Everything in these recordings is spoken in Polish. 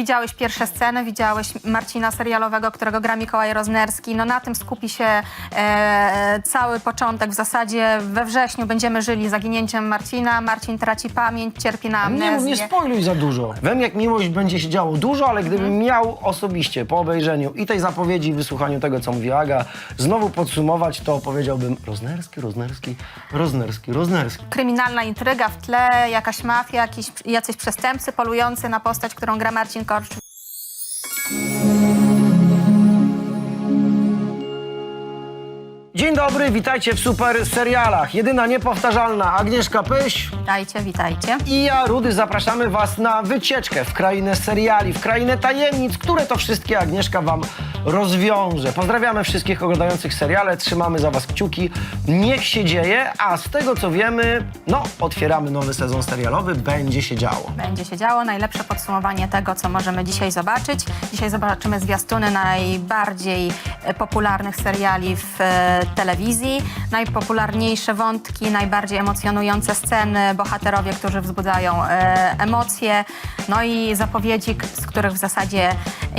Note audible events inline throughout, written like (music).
widziałeś pierwsze sceny, widziałeś Marcina serialowego, którego gra Mikołaj Roznerski. No na tym skupi się e, cały początek. W zasadzie we wrześniu będziemy żyli zaginięciem Marcina. Marcin traci pamięć, cierpi na Nie, mów, amnezję. nie spojluj za dużo. Wiem, jak miłość będzie się działo dużo, ale gdybym miał osobiście po obejrzeniu i tej zapowiedzi, i wysłuchaniu tego, co mówi Aga, znowu podsumować, to powiedziałbym Roznerski, Roznerski, Roznerski, Roznerski. kryminalna intryga w tle, jakaś mafia, jakiś, jacyś przestępcy polujący na postać, którą gra Marcin Korcz. Dzień dobry, witajcie w super serialach. Jedyna niepowtarzalna Agnieszka Pyś Witajcie, witajcie. i ja, Rudy, zapraszamy Was na wycieczkę w krainę seriali, w krainę tajemnic, które to wszystkie Agnieszka Wam rozwiąże. Pozdrawiamy wszystkich oglądających seriale, trzymamy za Was kciuki. Niech się dzieje, a z tego co wiemy, no, otwieramy nowy sezon serialowy, będzie się działo. Będzie się działo. Najlepsze podsumowanie tego, co możemy dzisiaj zobaczyć. Dzisiaj zobaczymy zwiastuny najbardziej e, popularnych seriali w e, telewizji. Najpopularniejsze wątki, najbardziej emocjonujące sceny, bohaterowie, którzy wzbudzają e, emocje. No i zapowiedzi, z których w zasadzie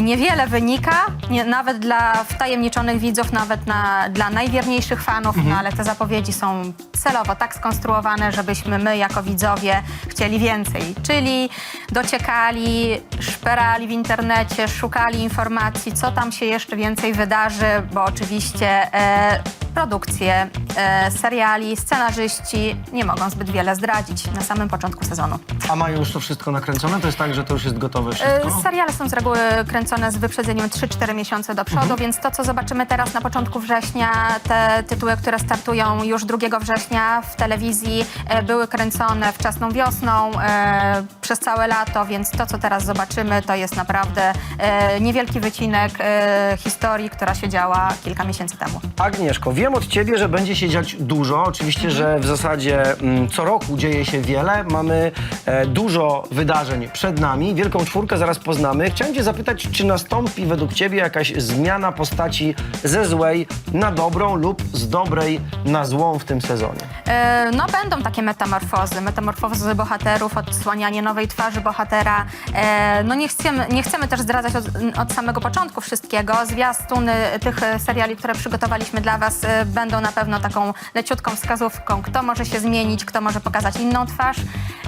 niewiele wynika, nie, nawet dla wtajemniczonych widzów, nawet na, dla najwierniejszych fanów, no ale te zapowiedzi są celowo tak skonstruowane, żebyśmy my jako widzowie chcieli więcej, czyli dociekali, szperali w internecie, szukali informacji, co tam się jeszcze więcej wydarzy, bo oczywiście e, produkcje e, seriali, scenarzyści nie mogą zbyt wiele zdradzić na samym początku sezonu. A mają już to wszystko nakręcone? To jest tak, że to już jest gotowe wszystko? E, Seriale są z reguły kręcone z wyprzedzeniem 3-4 miesiące do przodu, więc to, co zobaczymy teraz na początku września, te tytuły, które startują już 2 września w telewizji, e, były kręcone wczesną wiosną e, przez całe lato, więc to, co teraz zobaczymy, to jest naprawdę e, niewielki wycinek e, historii, która się działa kilka miesięcy temu. Agnieszko, wiem od ciebie, że będzie się dziać dużo. Oczywiście, że w zasadzie mm, co roku dzieje się wiele. Mamy e, dużo wydarzeń przed nami. Wielką czwórkę zaraz poznamy. Chciałem cię zapytać, czy nastąpi według ciebie jakaś zmiana postaci ze złej na dobrą lub z dobrej na złą w tym sezonie? E, No będą takie metamorfozy, metamorfozy bohaterów, odsłanianie nowej twarzy bohatera. E, No nie chcemy, nie chcemy też zdradzać od, od samego początku wszystkiego. Zwiastuny tych seriali, które przygotowaliśmy dla was będą na pewno taką leciutką wskazówką, kto może się zmienić, kto może pokazać inną twarz.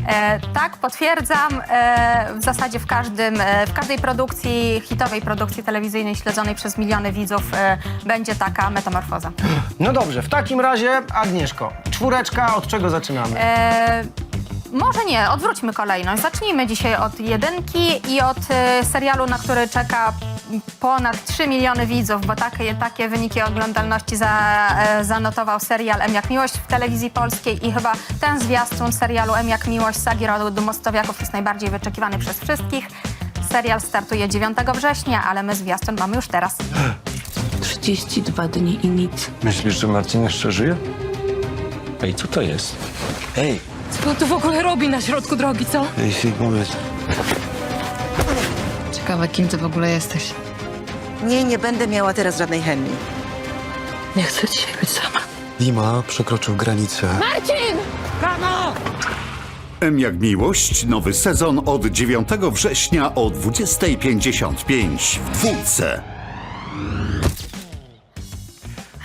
E, Tak, potwierdzam, e, w zasadzie w, każdym, e, w każdej produkcji, hitowej produkcji telewizyjnej śledzonej przez miliony widzów e, będzie taka metamorfoza. No dobrze, w takim razie Agnieszko, czwóreczka, od czego zaczynamy? E, może nie, odwróćmy kolejność. Zacznijmy dzisiaj od jedynki i od e, serialu, na który czeka ponad 3 miliony widzów, bo takie, takie wyniki oglądalności za, e, zanotował serial M jak Miłość w telewizji polskiej i chyba ten zwiastun serialu M jak Miłość Sagi Rodu Mostowiaków jest najbardziej wyczekiwany przez wszystkich. Serial startuje 9 września, ale my zwiastun mamy już teraz. 32 dni i nic. Myślisz, że Marcin jeszcze żyje? Ej, co to jest? Ej, Co on tu w ogóle robi na środku drogi, co? ej, powiedz. Ciekawe, kim ty w ogóle jesteś. Nie, nie będę miała teraz żadnej chemii. Nie chcę dzisiaj być sama. Dima przekroczył granicę. M jak miłość, nowy sezon od 9 września o 20.55 w dwójce.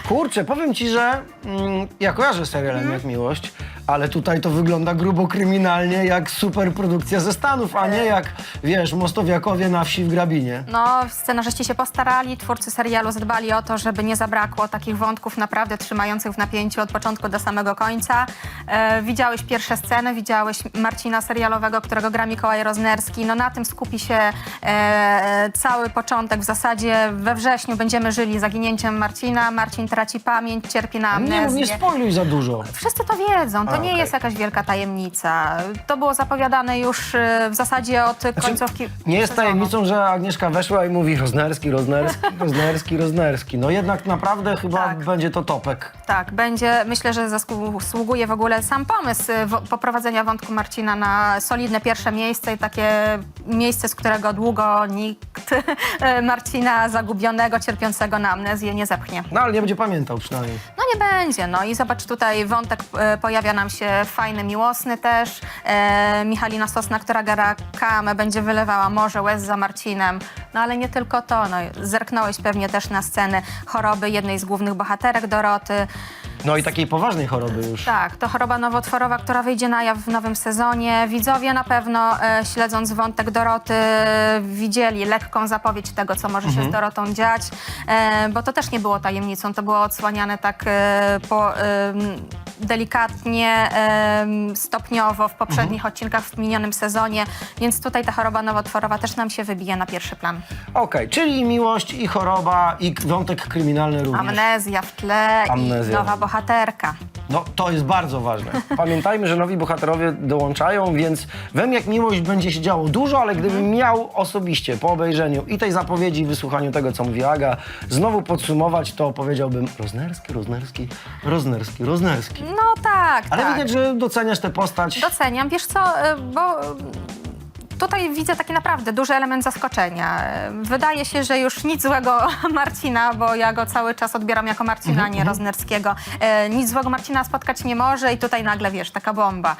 Kurczę, powiem ci, że mm, ja kojarzę serialem jak Miłość, ale tutaj to wygląda grubo kryminalnie jak superprodukcja ze Stanów, a nie jak, wiesz, Mostowiakowie na wsi w Grabinie. No, scenarzyści się postarali, twórcy serialu zadbali o to, żeby nie zabrakło takich wątków naprawdę trzymających w napięciu od początku do samego końca. E, widziałeś pierwsze sceny, widziałeś Marcina serialowego, którego gra Mikołaj Roznerski. No na tym skupi się e, cały początek. W zasadzie we wrześniu będziemy żyli zaginięciem Marcina. Marcin traci pamięć, cierpi na Nie, mów, nie amnezję. spojluj za dużo. Wszyscy to wiedzą, to nie okej. jest jakaś wielka tajemnica. To było zapowiadane już e, w zasadzie od końcówki Znaczy, Nie jest sezonu. tajemnicą, że Agnieszka weszła i mówi Roznerski, Roznerski, (laughs) Roznerski, Roznerski. No jednak naprawdę chyba Tak. będzie to topek. Tak, będzie, myślę, że zasługuje w ogóle sam pomysł y, wo- poprowadzenia wątku Marcina na solidne pierwsze miejsce i takie miejsce, z którego długo nikt (laughs) Marcina zagubionego, cierpiącego na amnezję nie zepchnie. No ale nie będzie pamiętał przynajmniej. Nie będzie. No i zobacz tutaj wątek e, pojawia nam się fajny, miłosny też. E, Michalina Sosna, która gra kamę, będzie wylewała morze łez za Marcinem. No ale nie tylko to. No, zerknąłeś pewnie też na sceny choroby jednej z głównych bohaterek Doroty. No i takiej poważnej choroby już. Tak, to choroba nowotworowa, która wyjdzie na jaw w nowym sezonie. Widzowie na pewno, e, śledząc wątek Doroty, widzieli lekką zapowiedź tego, co może się z Dorotą dziać, e, bo to też nie było tajemnicą, to było odsłaniane tak e, po, e, delikatnie, e, stopniowo w poprzednich odcinkach w minionym sezonie, więc tutaj ta choroba nowotworowa też nam się wybije na pierwszy plan. Okej, czyli i miłość, i choroba, i wątek kryminalny również. Amnezja w tle Amnezja. i nowa bohaterka. No, to jest bardzo ważne. (laughs) Pamiętajmy, że nowi bohaterowie dołączają, więc wem jak miłość będzie się działo dużo, ale gdybym miał osobiście po obejrzeniu i tej zapowiedzi, i wysłuchaniu tego, co mówi Aga, znowu podsumować, to powiedziałbym Roznerski, Roznerski, Roznerski, Roznerski. No tak, Ale tak. widać, że doceniasz tę postać. Doceniam. Wiesz co, y, bo y, tutaj widzę taki naprawdę duży element zaskoczenia. Wydaje się, że już nic złego (laughs) Marcina, bo ja go cały czas odbieram jako Marcina, a nie Roznerskiego. Y, Nic złego Marcina spotkać nie może i tutaj nagle, wiesz, taka bomba.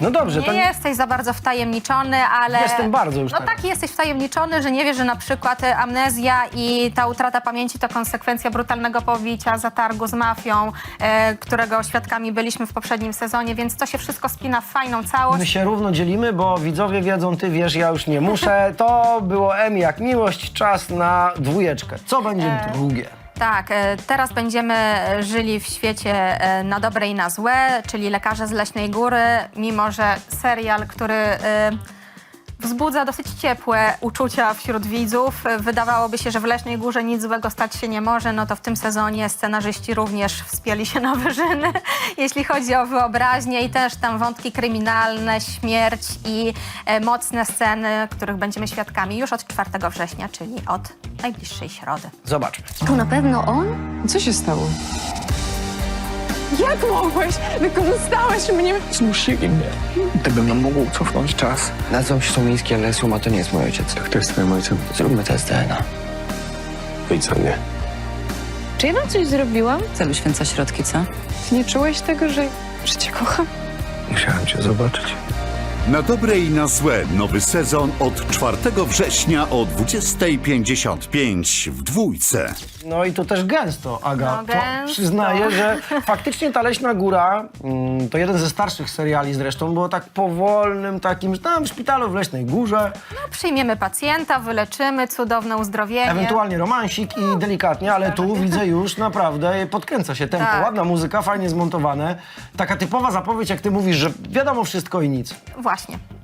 No dobrze, nie to jesteś za bardzo wtajemniczony, ale... Jestem bardzo już No teraz. taki jesteś wtajemniczony, że nie wiesz, że na przykład y, amnezja i ta utrata pamięci to konsekwencja brutalnego pobicia, zatargu z mafią, e, którego świadkami byliśmy w poprzednim sezonie, więc to się wszystko spina w fajną całość. My się równo dzielimy, bo widzowie wiedzą, ty wiesz, ja już nie muszę. (laughs) To było M jak miłość, czas na dwójeczkę. Co będzie E, drugie? Tak, e, teraz będziemy żyli w świecie e, na dobre i na złe, czyli Lekarze z Leśnej Góry, mimo że serial, który e, wzbudza dosyć ciepłe uczucia wśród widzów. Wydawałoby się, że w Leśnej Górze nic złego stać się nie może, no to w tym sezonie scenarzyści również wspięli się (laughs) na wyżyny, jeśli chodzi o wyobraźnię i też tam wątki kryminalne, śmierć i e, mocne sceny, których będziemy świadkami już od 4 września, czyli od najbliższej środy. Zobaczmy. To na pewno on? Co się stało? Jak mogłeś? Wykorzystałeś mnie! Zmusili mnie. Gdybym nam mógł cofnąć czas. Nazywam się Sumiński, ale Suma to nie jest mój ojciec. Kto jest twoim ojcem? Zróbmy test DNA. Wyjdź za mnie. Czy ja wam coś zrobiłam? Co wyświęca środki, co? Ty nie czułeś tego, że, że cię kocham? Musiałem cię zobaczyć. Na dobre i na złe nowy sezon od 4 września o 20.55 w dwójce. No i to też gęsto, Aga. No, To gęsto. przyznaję, że faktycznie ta Leśna Góra, mm, to jeden ze starszych seriali zresztą, było tak powolnym takim, że tam w szpitalu w Leśnej Górze, No, przyjmiemy pacjenta, wyleczymy, cudowne uzdrowienie. ewentualnie romansik i delikatnie, ale tu widzę już naprawdę podkręca się tempo. Tak. Ładna muzyka, fajnie zmontowane. Taka typowa zapowiedź, jak ty mówisz, że wiadomo wszystko i nic. Właśnie.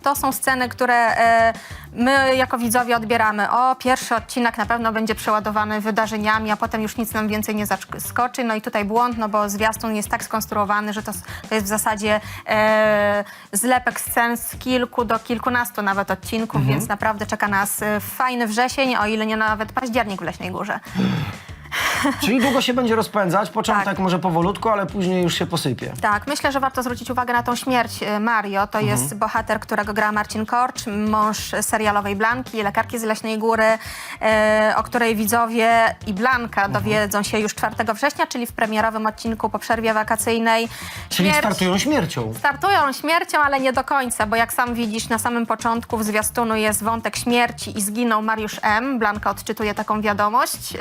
To są sceny, które e, my jako widzowie odbieramy. O, pierwszy odcinek na pewno będzie przeładowany wydarzeniami, a potem już nic nam więcej nie zaskoczy. No i tutaj błąd, no bo zwiastun jest tak skonstruowany, że to, to jest w zasadzie e, zlepek scen z kilku do kilkunastu nawet odcinków, więc naprawdę czeka nas e, fajny wrzesień, o ile nie nawet październik w Leśnej Górze. Czyli długo się będzie rozpędzać, początek Tak. może powolutku, ale później już się posypie. Tak, myślę, że warto zwrócić uwagę na tą śmierć e, Mario. To jest bohater, którego gra Marcin Korcz, mąż serialowej Blanki, lekarki z Leśnej Góry, e, o której widzowie i Blanka dowiedzą się już 4 września, czyli w premierowym odcinku po przerwie wakacyjnej. Czyli Śmierć- startują śmiercią. Startują śmiercią, ale nie do końca, bo jak sam widzisz, na samym początku w zwiastunu jest wątek śmierci i zginął Mariusz M. Blanka odczytuje taką wiadomość. Yy,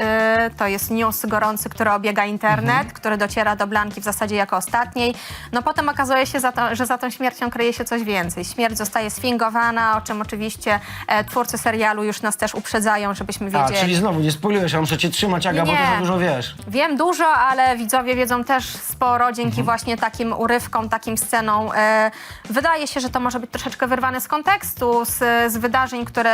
to jest news gorący, który obiega internet, który dociera do Blanki w zasadzie jako ostatniej. No potem okazuje się, za to, że za tą śmiercią kryje się coś więcej. Śmierć zostaje sfingowana, o czym oczywiście e, twórcy serialu już nas też uprzedzają, żebyśmy A, wiedzieli. czyli znowu nie spojlujesz, ja muszę cię trzymać, Aga, bo ty Nie. za dużo wiesz. Wiem dużo, ale widzowie wiedzą też sporo dzięki właśnie takim urywkom, takim scenom. E, wydaje się, że to może być troszeczkę wyrwane z kontekstu, z, z wydarzeń, które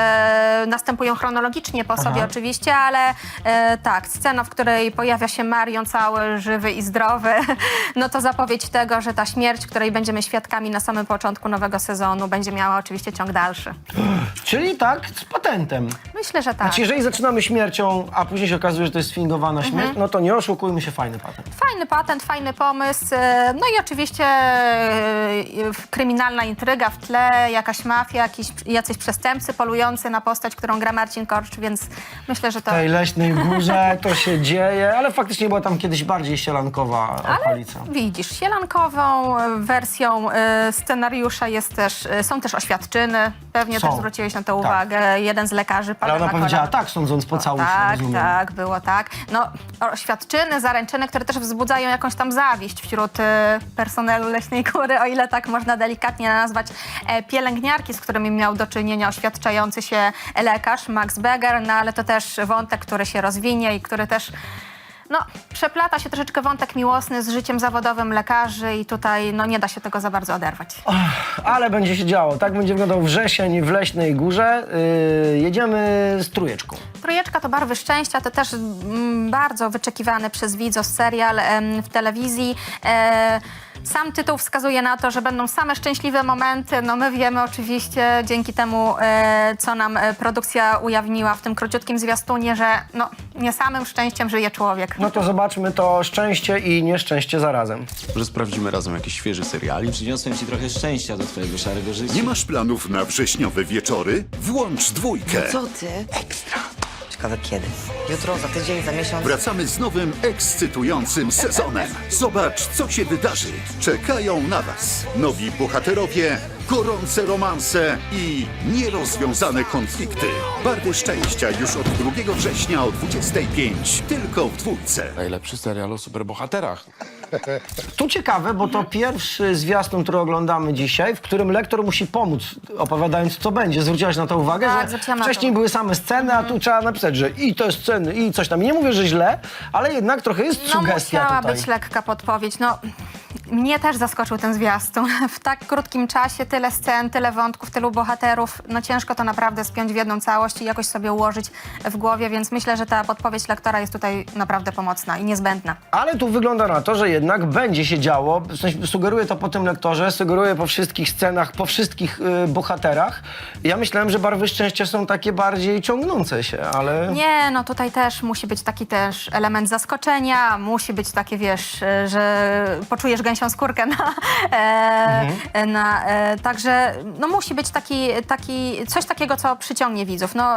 następują chronologicznie po sobie oczywiście, ale e, tak, scena, w której pojawia się Marion cały żywy i zdrowy, (laughs) no to zapowiedź tego, że ta śmierć, której będziemy świadkami na samym początku nowego sezonu, będzie miała oczywiście ciąg dalszy. (gasps) Czyli tak, z patentem. Myślę, że tak. Znaczy, jeżeli zaczynamy śmiercią, a później się okazuje, że to jest sfingowana śmierć, no to nie oszukujmy się, fajny patent. Fajny patent, fajny pomysł. e, No i oczywiście e, kryminalna intryga w tle, jakaś mafia, jakiś, jacyś przestępcy polujący na postać, którą gra Marcin Korcz, więc myślę, że to... W tej leśnej górze to się (laughs) dzieje. ale faktycznie była tam kiedyś bardziej sielankowa okolica. Widzisz, sielankową wersją e, scenariusza jest też, e, są też oświadczyny. Pewnie Są. też zwróciłeś na to Tak. uwagę. Jeden z lekarzy, Ale ona powiedziała tak, sądząc po całości, Tak, rozumiem. tak, było tak. No, oświadczyny, zaręczyny, które też wzbudzają jakąś tam zawiść wśród e, personelu Leśnej Góry, o ile tak można delikatnie nazwać. E, pielęgniarki, z którymi miał do czynienia oświadczający się lekarz Max Beger, no ale to też wątek, który się rozwinie i który też no, przeplata się troszeczkę wątek miłosny z życiem zawodowym lekarzy i tutaj no, nie da się tego za bardzo oderwać. Ale będzie się działo. Tak będzie wyglądał wrzesień w Leśnej Górze. Yy, jedziemy z trójeczką. Trójeczka to Barwy Szczęścia, to też mm, bardzo wyczekiwany przez widzów serial em, w telewizji. E, sam tytuł wskazuje na to, że będą same szczęśliwe momenty. No my wiemy oczywiście dzięki temu, e, co nam e, produkcja ujawniła w tym króciutkim zwiastunie, że no, nie samym szczęściem żyje człowiek. No to zobaczmy to szczęście i nieszczęście zarazem. Może sprawdzimy razem jakiś świeży serialik? Przyniosłem ci trochę szczęścia do twojego szarego życia. Nie masz planów na wrześniowe wieczory? Włącz dwójkę. Co ty? Ekstra. Ciekawe kiedy. Jutro, za tydzień, za miesiąc. Wracamy z nowym, ekscytującym sezonem. Zobacz, co się wydarzy. Czekają na Was nowi bohaterowie, gorące romanse i nierozwiązane konflikty. Barwy szczęścia już od 2 września o 25. Tylko w dwójce. Najlepszy serial o superbohaterach. Tu ciekawe, bo to pierwszy zwiastun, który oglądamy dzisiaj, w którym lektor musi pomóc, opowiadając, co będzie. Zwróciłaś na to uwagę, Tak, że zwróciłam na to wcześniej były same sceny, a tu trzeba napisać, że i te sceny, i coś tam. Nie mówię, że źle, ale jednak trochę jest No sugestia musiała tutaj. być lekka podpowiedź. No, mnie też zaskoczył ten zwiastun. (laughs) W tak krótkim czasie tyle scen, tyle wątków, tylu bohaterów. No ciężko to naprawdę spiąć w jedną całość i jakoś sobie ułożyć w głowie, więc myślę, że ta podpowiedź lektora jest tutaj naprawdę pomocna i niezbędna. Ale tu wygląda na to, że jednak będzie się działo. W sensie sugeruje to po tym lektorze, sugeruje po wszystkich scenach, po wszystkich y, bohaterach. Ja myślałem, że barwy szczęścia są takie bardziej ciągnące się, ale... Nie, no tutaj też musi być taki też element zaskoczenia, musi być takie, wiesz, e, że poczujesz gęsią skórkę na... E, na e, także no musi być taki, taki, coś takiego, co przyciągnie widzów. No,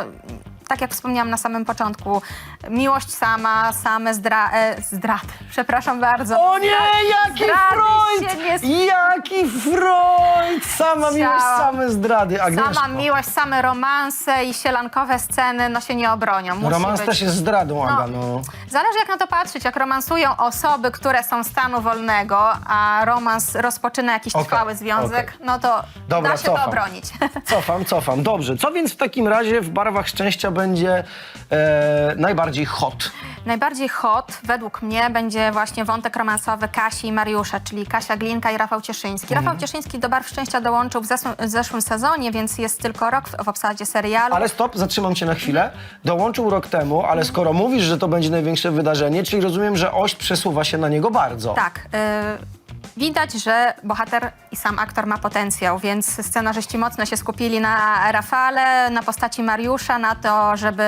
tak jak wspomniałam na samym początku, miłość sama, same zdra, e, zdrady, przepraszam bardzo. O nie, jaki Freud! nie Jaki Freud! Sama miłość, same zdrady. Agnieszko. Sama miłość, same romanse i sielankowe sceny, no się nie obronią. Musi Romans być. też jest zdradą, Aga, No. no. Zależy jak na to patrzeć, jak romansują osoby, które są stanu wolnego, a romans rozpoczyna jakiś Okej, trwały związek, okej. no to Dobra, da się cofam. to obronić. (laughs) Cofam, cofam. Dobrze. Co więc w takim razie w barwach szczęścia będzie e, najbardziej hot? Najbardziej hot według mnie będzie właśnie wątek romansowy Kasi i Mariusza, czyli Kasia Glinka i Rafał Cieszyński. Mhm. Rafał Cieszyński do Barw Szczęścia dołączył w, zeszłym- w zeszłym sezonie, więc jest tylko rok w, w obsadzie serialu. Ale stop, zatrzymam cię na chwilę. Dołączył rok temu, ale skoro mówisz, że to będzie największe wydarzenie, czyli rozumiem, że oś przesuwa się na niego bardzo. Tak. y, Widać, że bohater i sam aktor ma potencjał, więc scenarzyści mocno się skupili na Rafale, na postaci Mariusza, na to, żeby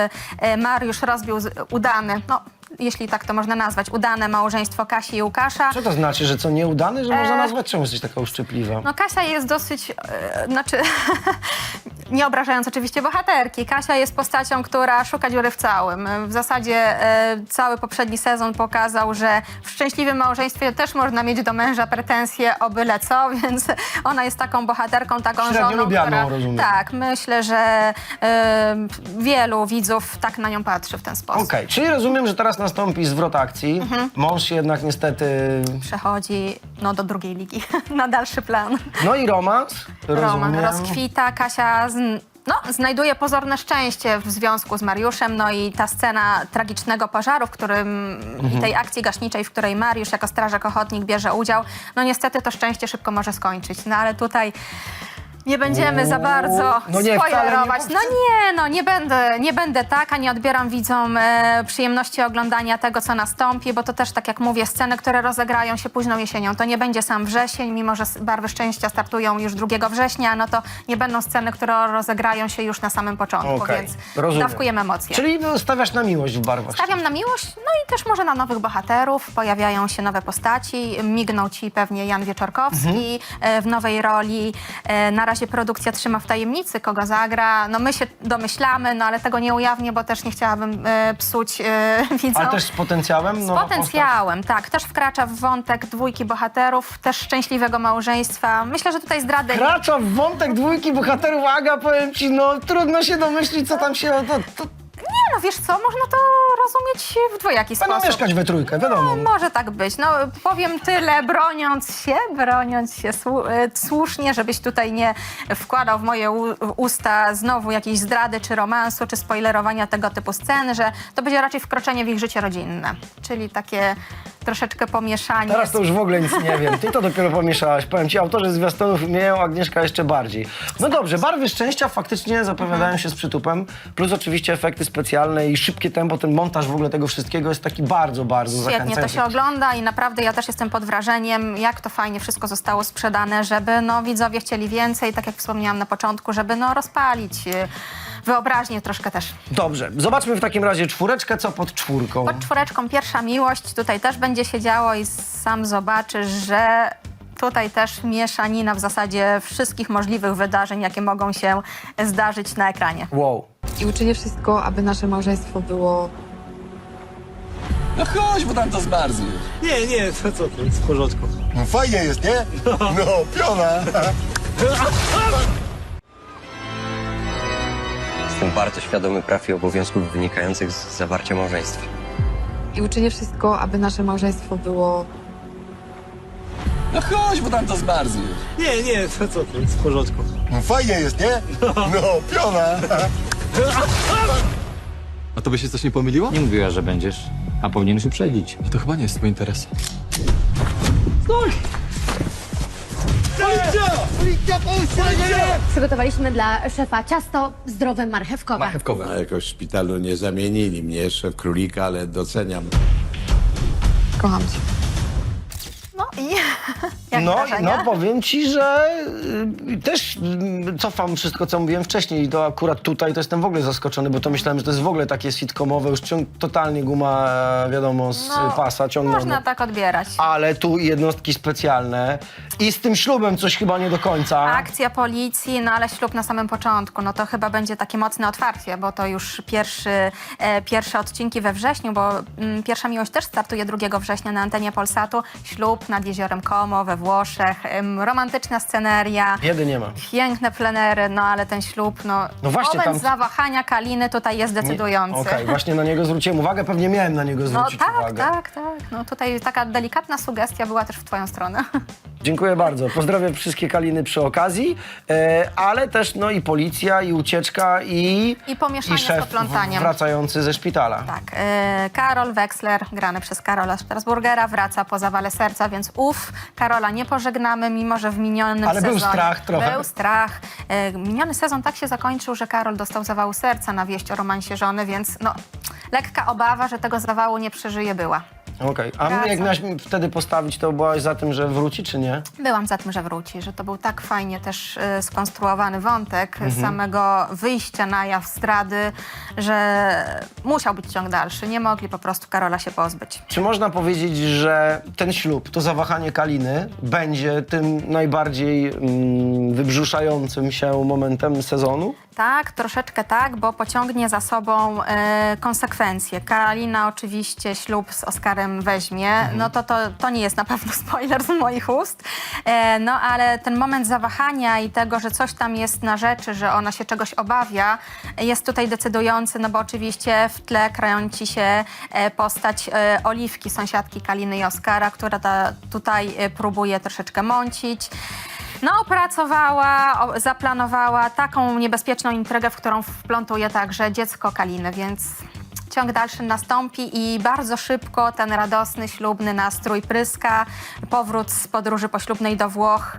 y, Mariusz rozbił udany, no jeśli tak to można nazwać, udane małżeństwo Kasi i Łukasza. Co to znaczy, że co nieudany, że można E, nazwać? Czemu jesteś taka uszczypliwa? No Kasia jest dosyć, e, znaczy, (laughs) nie obrażając oczywiście bohaterki, Kasia jest postacią, która szuka dziury w całym. W zasadzie e, cały poprzedni sezon pokazał, że w szczęśliwym małżeństwie też można mieć do męża pretensje o byle co, (laughs) więc ona jest taką bohaterką, taką Średnio żoną, lubianą, która... rozumiem. Tak, myślę, że e, wielu widzów tak na nią patrzy w ten sposób. Okej, czyli rozumiem, że teraz nastąpi zwrot akcji. Mhm. Mąż jednak niestety... Przechodzi no, do drugiej ligi, (laughs) na dalszy plan. No i romans? Roman Rozumiem. rozkwita, Kasia no, znajduje pozorne szczęście w związku z Mariuszem, no i ta scena tragicznego pożaru, w którym i tej akcji gaśniczej, w której Mariusz jako strażak ochotnik bierze udział, no niestety to szczęście szybko może skończyć. No ale tutaj nie będziemy za bardzo no nie, wcale nie spoilerować. mówcie. No nie, no nie będę, nie będę taka, nie odbieram widzom e, przyjemności oglądania tego, co nastąpi, bo to też, tak jak mówię, sceny, które rozegrają się późną jesienią. To nie będzie sam wrzesień, mimo że s- Barwy Szczęścia startują już 2 września, no to nie będą sceny, które rozegrają się już na samym początku, Okej, więc rozumiem. dawkujemy emocje. Czyli no, stawiasz na miłość w barwach Stawiam na miłość, no i też może na nowych bohaterów. Pojawiają się nowe postaci. Mignął ci pewnie Jan Wieczorkowski Mhm. e, w nowej roli. E, razie produkcja trzyma w tajemnicy, kogo zagra. No my się domyślamy, no ale tego nie ujawnię, bo też nie chciałabym e, psuć e, (laughs) widzom. Ale też z potencjałem? Z nowa potencjałem, tak. Też wkracza w wątek dwójki bohaterów, też szczęśliwego małżeństwa. Myślę, że tutaj zdrady... Kracza w wątek dwójki bohaterów Aga, powiem ci, no trudno się domyślić, co tam się... To, to Nie no, wiesz co, można to rozumieć w dwojaki będą sposób. mieszkać we trójkę, wiadomo. No, może tak być. No, powiem tyle, broniąc się, broniąc się słu- e, słusznie, żebyś tutaj nie wkładał w moje u- usta znowu jakiejś zdrady, czy romansu, czy spoilerowania tego typu sceny, że to będzie raczej wkroczenie w ich życie rodzinne. Czyli takie troszeczkę pomieszanie. Teraz to już w ogóle nic nie wiem. Ty to dopiero pomieszałaś. Powiem ci, autorzy zwiastunów umieją, Agnieszka jeszcze bardziej. No dobrze, barwy szczęścia faktycznie zapowiadają się z przytupem, plus oczywiście efekty specjalne i szybkie tempo, ten montaż w ogóle tego wszystkiego jest taki bardzo, bardzo Świetnie, to zachęcający. się ogląda i naprawdę ja też jestem pod wrażeniem, jak to fajnie wszystko zostało sprzedane, żeby no, widzowie chcieli więcej, tak jak wspomniałam na początku, żeby no, rozpalić e, wyobraźnię troszkę też. Dobrze, zobaczmy w takim razie czwóreczkę, co pod czwórką. Pod czwóreczką pierwsza miłość, tutaj też będzie się działo i sam zobaczysz, że tutaj też mieszanina w zasadzie wszystkich możliwych wydarzeń, jakie mogą się zdarzyć na ekranie. Wow. I uczynię wszystko, aby nasze małżeństwo było No chodź, bo tam to zmarznie. Nie, nie, to co ty, w porządku. No fajnie jest, nie? No, piona. (laughs) Jestem bardzo świadomy praw i obowiązków wynikających z zawarcia małżeństwa. I uczynię wszystko, aby nasze małżeństwo było No chodź, bo tam to zmarznie. Nie, nie, to co ty, w porządku. No fajnie jest, nie? No, piona. A to by się coś nie pomyliło? Nie mówiła, że będziesz, a powinieneś uprzedzić. To chyba nie jest twój interes. Przygotowaliśmy dla szefa ciasto zdrowe marchewkowe. Marchewkowe. Jakoś w szpitalu nie zamienili mnie, szef królika, ale doceniam. kocham cię. (laughs) No i jak No, wrażenia? no powiem ci, że y, też y, cofam wszystko, co mówiłem wcześniej i to akurat tutaj to jestem w ogóle zaskoczony, bo to myślałem, że to jest w ogóle takie sitcomowe, już ciąg, totalnie guma, e, wiadomo, z No, pasa ciągnione. Można tak odbierać. Ale tu jednostki specjalne i z tym ślubem coś chyba nie do końca. Akcja policji, no ale ślub na samym początku, no to chyba będzie takie mocne otwarcie, bo to już pierwszy, e, pierwsze odcinki we wrześniu, bo mm, Pierwsza Miłość też startuje 2 września na antenie Polsatu. Ślub nad jeziorem Como we Włoszech, em, romantyczna sceneria. Biedy nie ma. Piękne plenery, no ale ten ślub, no, No właśnie, moment tam- zawahania Kaliny tutaj jest Nie- decydujący. Okej, właśnie na niego zwróciłem uwagę, pewnie miałem na niego No zwrócić tak, uwagę. tak, tak. No tutaj taka delikatna sugestia była też w twoją stronę. (laughs) Dziękuję bardzo. Pozdrawiam wszystkie Kaliny przy okazji, e, ale też no i policja, i ucieczka, i, I pomieszanie z szef poplątaniem. wracający ze szpitala. Tak, e, Karol Wexler, grany przez Karola Strasburgera, wraca po zawale serca, więc uf, Karola nie pożegnamy, mimo że w minionym Ale był sezonie... strach trochę. Był strach. E, miniony sezon tak się zakończył, że Karol dostał zawału serca na wieść o romansie żony, więc no, lekka obawa, że tego zawału nie przeżyje była. Okej, a Wraca. jak miałaś mi wtedy postawić, to byłaś za tym, że wróci, czy nie? Byłam za tym, że wróci, że to był tak fajnie też e, skonstruowany wątek Mhm. samego wyjścia na jaw zdrady, że musiał być ciąg dalszy. Nie mogli po prostu Karola się pozbyć. Czy można powiedzieć, że ten ślub, to zawahanie Kaliny będzie tym najbardziej mm, wybrzuszającym się momentem sezonu? Tak, troszeczkę tak, bo pociągnie za sobą e, konsekwencje. Karolina oczywiście ślub z Oskarem weźmie, no to, to to nie jest na pewno (laughs) spoiler z moich ust, e, no ale ten moment zawahania i tego, że coś tam jest na rzeczy, że ona się czegoś obawia, jest tutaj decydujący, no bo oczywiście w tle krająci się e, postać e, Oliwki, sąsiadki Kaliny i Oskara, która ta, tutaj e, próbuje troszeczkę mącić. No, opracowała, o, zaplanowała taką niebezpieczną intrygę, w którą wplątuje także dziecko Kaliny, więc ciąg dalszy nastąpi i bardzo szybko ten radosny, ślubny nastrój pryska. Powrót z podróży poślubnej do Włoch,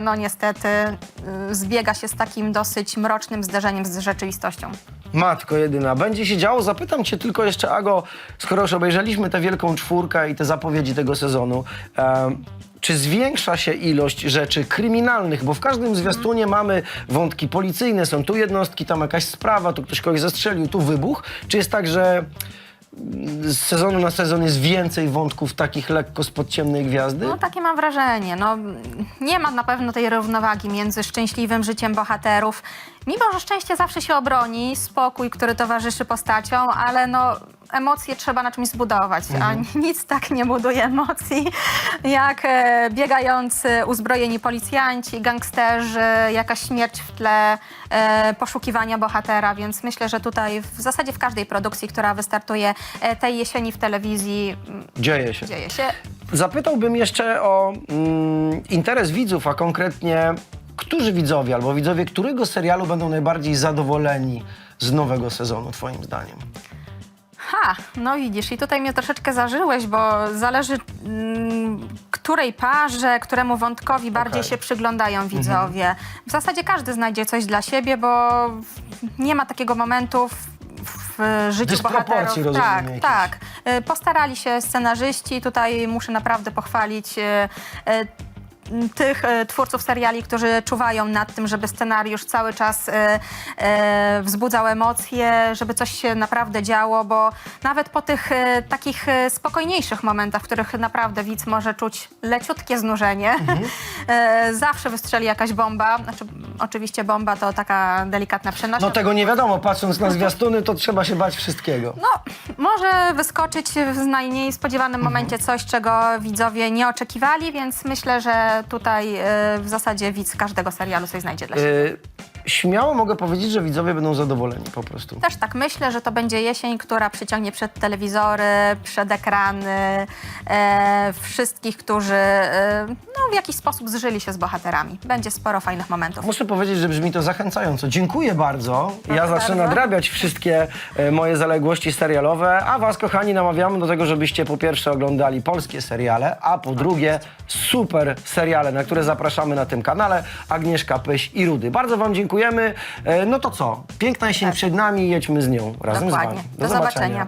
no niestety, e, zbiega się z takim dosyć mrocznym zderzeniem z rzeczywistością. Matko jedyna, będzie się działo. Zapytam cię tylko jeszcze, Ago, skoro już obejrzeliśmy tę wielką czwórkę i te zapowiedzi tego sezonu, czy zwiększa się ilość rzeczy kryminalnych? Bo w każdym zwiastunie mamy wątki policyjne, są tu jednostki, tam jakaś sprawa, tu ktoś kogoś zastrzelił, tu wybuch. Czy jest tak, że z sezonu na sezon jest więcej wątków takich lekko spod ciemnej gwiazdy? No takie mam wrażenie. No, nie ma na pewno tej równowagi między szczęśliwym życiem bohaterów. Mimo, że szczęście zawsze się obroni, spokój, który towarzyszy postaciom, ale no emocje trzeba na czymś zbudować, a (laughs) nic tak nie buduje emocji, jak e, biegający uzbrojeni policjanci, gangsterzy, jakaś śmierć w tle, e, poszukiwania bohatera, więc myślę, że tutaj w zasadzie w każdej produkcji, która wystartuje e, tej jesieni w telewizji, m, Dzieje się. dzieje się. Zapytałbym jeszcze o mm, interes widzów, a konkretnie którzy widzowie albo widzowie którego serialu będą najbardziej zadowoleni z nowego sezonu, twoim zdaniem? Ha, no widzisz, i tutaj mnie troszeczkę zażyłeś, bo zależy mm, której parze, któremu wątkowi bardziej Okej. się przyglądają widzowie. W zasadzie każdy znajdzie coś dla siebie, bo nie ma takiego momentu w, w życiu Dysproporcji, bohaterów. rozumiem, Tak, jakiejś. tak. Y, Postarali się scenarzyści, tutaj muszę naprawdę pochwalić y, y, tych e, twórców seriali, którzy czuwają nad tym, żeby scenariusz cały czas e, e, wzbudzał emocje, żeby coś się naprawdę działo, bo nawet po tych takich spokojniejszych momentach, w których naprawdę widz może czuć leciutkie znużenie, (laughs) e, zawsze wystrzeli jakaś bomba. Znaczy, oczywiście bomba to taka delikatna przenośnia. No tego nie wiadomo, patrząc na zwiastuny, to trzeba się bać wszystkiego. No, może wyskoczyć w najmniej spodziewanym momencie coś, czego widzowie nie oczekiwali, więc myślę, że tutaj e, w zasadzie widz każdego serialu coś znajdzie dla siebie. Śmiało mogę powiedzieć, że widzowie będą zadowoleni po prostu. Też tak myślę, że to będzie jesień, która przyciągnie przed telewizory, przed ekrany e, wszystkich, którzy e, no, w jakiś sposób zżyli się z bohaterami. Będzie sporo fajnych momentów. Muszę powiedzieć, że brzmi to zachęcająco. Dziękuję bardzo. Ja Proszę zacznę bardzo. nadrabiać wszystkie e, moje zaległości serialowe, a was, kochani, namawiamy do tego, żebyście po pierwsze oglądali polskie seriale, a po drugie super seriale, na które zapraszamy na tym kanale. Agnieszka Pyś i Rudy. Bardzo wam dziękujemy. E, No to co? Piękna jesień przed nami, jedźmy z nią razem Dokładnie. z wami. Do zobaczenia.